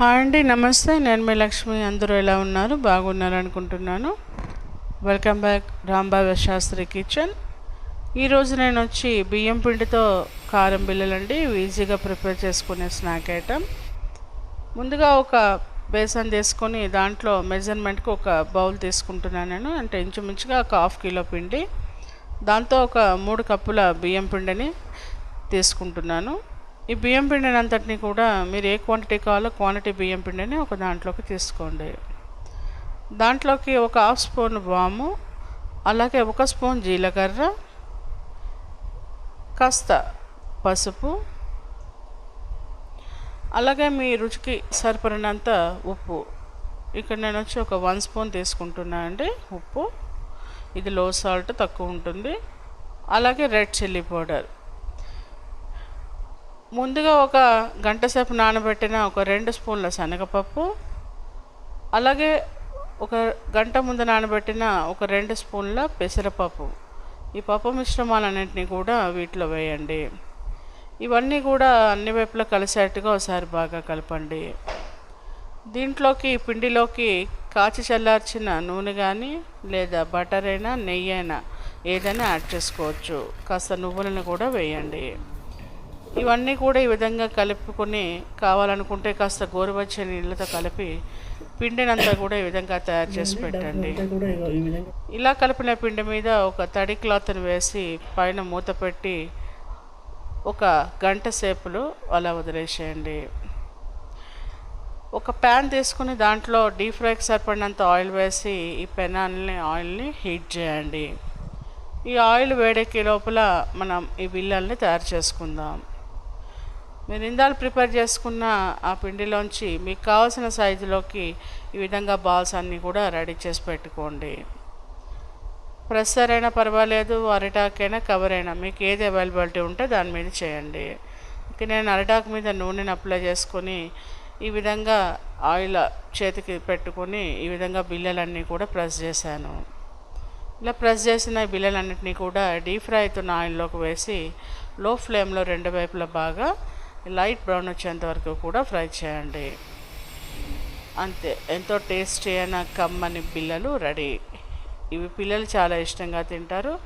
Hi అండి నమస్తే. నేను మీ లక్ష్మి. అందరూ ఎలా ఉన్నారు? బాగున్నారు అనుకుంటున్నాను welcome back Rambabu Shastri kitchen. ఈరోజు నేను వచ్చి బియ్యం పిండితో కారం బిల్లలండి ఈజీగా ప్రిపేర్ చేసుకునే స్నాక్ ఐటమ్. ముందుగా ఒక బేసన్ తీసుకొని దాంట్లో మెజర్మెంట్కి ఒక బౌల్ తీసుకుంటున్నాను నేను. అంటే ఇంచుమించుగా ఒక హాఫ్ కిలో పిండి. దాంతో ఒక మూడు కప్పుల బియ్యం పిండిని తీసుకుంటున్నాను. ఈ బియ్యం పిండిని అంతటిని కూడా మీరు ఏ క్వాంటిటీ కావాలో క్వాంటిటీ బియ్యం పిండిని ఒక దాంట్లోకి తీసుకోండి. దాంట్లోకి ఒక హాఫ్ స్పూన్ వాము అలాగే ఒక స్పూన్ జీలకర్ర కాస్త పసుపు అలాగే మీ రుచికి సరిపడినంత ఉప్పు. ఇక్కడ నేను వచ్చి ఒక వన్ స్పూన్ తీసుకుంటున్నా అండి ఉప్పు. ఇది లో సాల్ట్ తక్కువ ఉంటుంది. అలాగే రెడ్ చిల్లీ పౌడర్ ముందుగా ఒక గంట సేపు నానబెట్టిన ఒక రెండు స్పూన్ల శనగపప్పు అలాగే ఒక గంట ముందు నానబెట్టిన ఒక రెండు స్పూన్ల పెసరపప్పు. ఈ పప్పు మిశ్రమాలన్నింటినీ కూడా వీటిలో వేయండి. ఇవన్నీ కూడా అన్ని వైపులా కలిసేట్టుగా ఒకసారి బాగా కలపండి. దీంట్లోకి పిండిలోకి కాచి చల్లార్చిన నూనె కానీ లేదా బటర్ అయినా నెయ్యి అయినా ఏదైనా యాడ్ చేసుకోవచ్చు. కాస్త నువ్వులను కూడా వేయండి. ఇవన్నీ కూడా ఈ విధంగా కలుపుకొని కావాలనుకుంటే కాస్త గోరువెచ్చని నీళ్ళతో కలిపి పిండినంతా కూడా ఈ విధంగా తయారు చేసి పెట్టండి. ఇలా కలిపిన పిండి మీద ఒక తడి క్లాత్ని వేసి పైన మూత పెట్టి ఒక గంట సేపులు అలా వదిలేసేయండి. ఒక ప్యాన్ తీసుకుని దాంట్లో డీప్ ఫ్రైకి సరిపడినంత ఆయిల్ వేసి ఈ పెనాల్ని ఆయిల్ని హీట్ చేయండి. ఈ ఆయిల్ వేడెక్కే లోపల మనం ఈ బిల్లల్ని తయారు చేసుకుందాం. మీరు ఇందాలు ప్రిపేర్ చేసుకున్న ఆ పిండిలోంచి మీకు కావాల్సిన సైజులోకి ఈ విధంగా బాల్స్ అన్నీ కూడా రెడీ చేసి పెట్టుకోండి. ప్రెస్సర్ అయినా పర్వాలేదు అరిటాకైనా కవర్ అయినా మీకు ఏది అవైలబిలిటీ ఉంటే దాని మీద చేయండి. ఇక నేను అరిటాకు మీద నూనెని అప్లై చేసుకొని ఈ విధంగా ఆయిల్ చేతికి పెట్టుకొని ఈ విధంగా బిల్లలన్నీ కూడా ప్రెస్ చేశాను. ఇలా ప్రెస్ చేసిన బిల్లలన్నింటినీ కూడా డీప్ ఫ్రై అవుతున్న ఆయిల్లోకి వేసి లో ఫ్లేమ్లో రెండు వైపులా బాగా లైట్ బ్రౌన్ వచ్చేంత వరకు కూడా ఫ్రై చేయండి. అంతే. ఎంతో టేస్టీ అయిన కమ్మని బిల్లలు రెడీ. ఇవి పిల్లలు చాలా ఇష్టంగా తింటారు.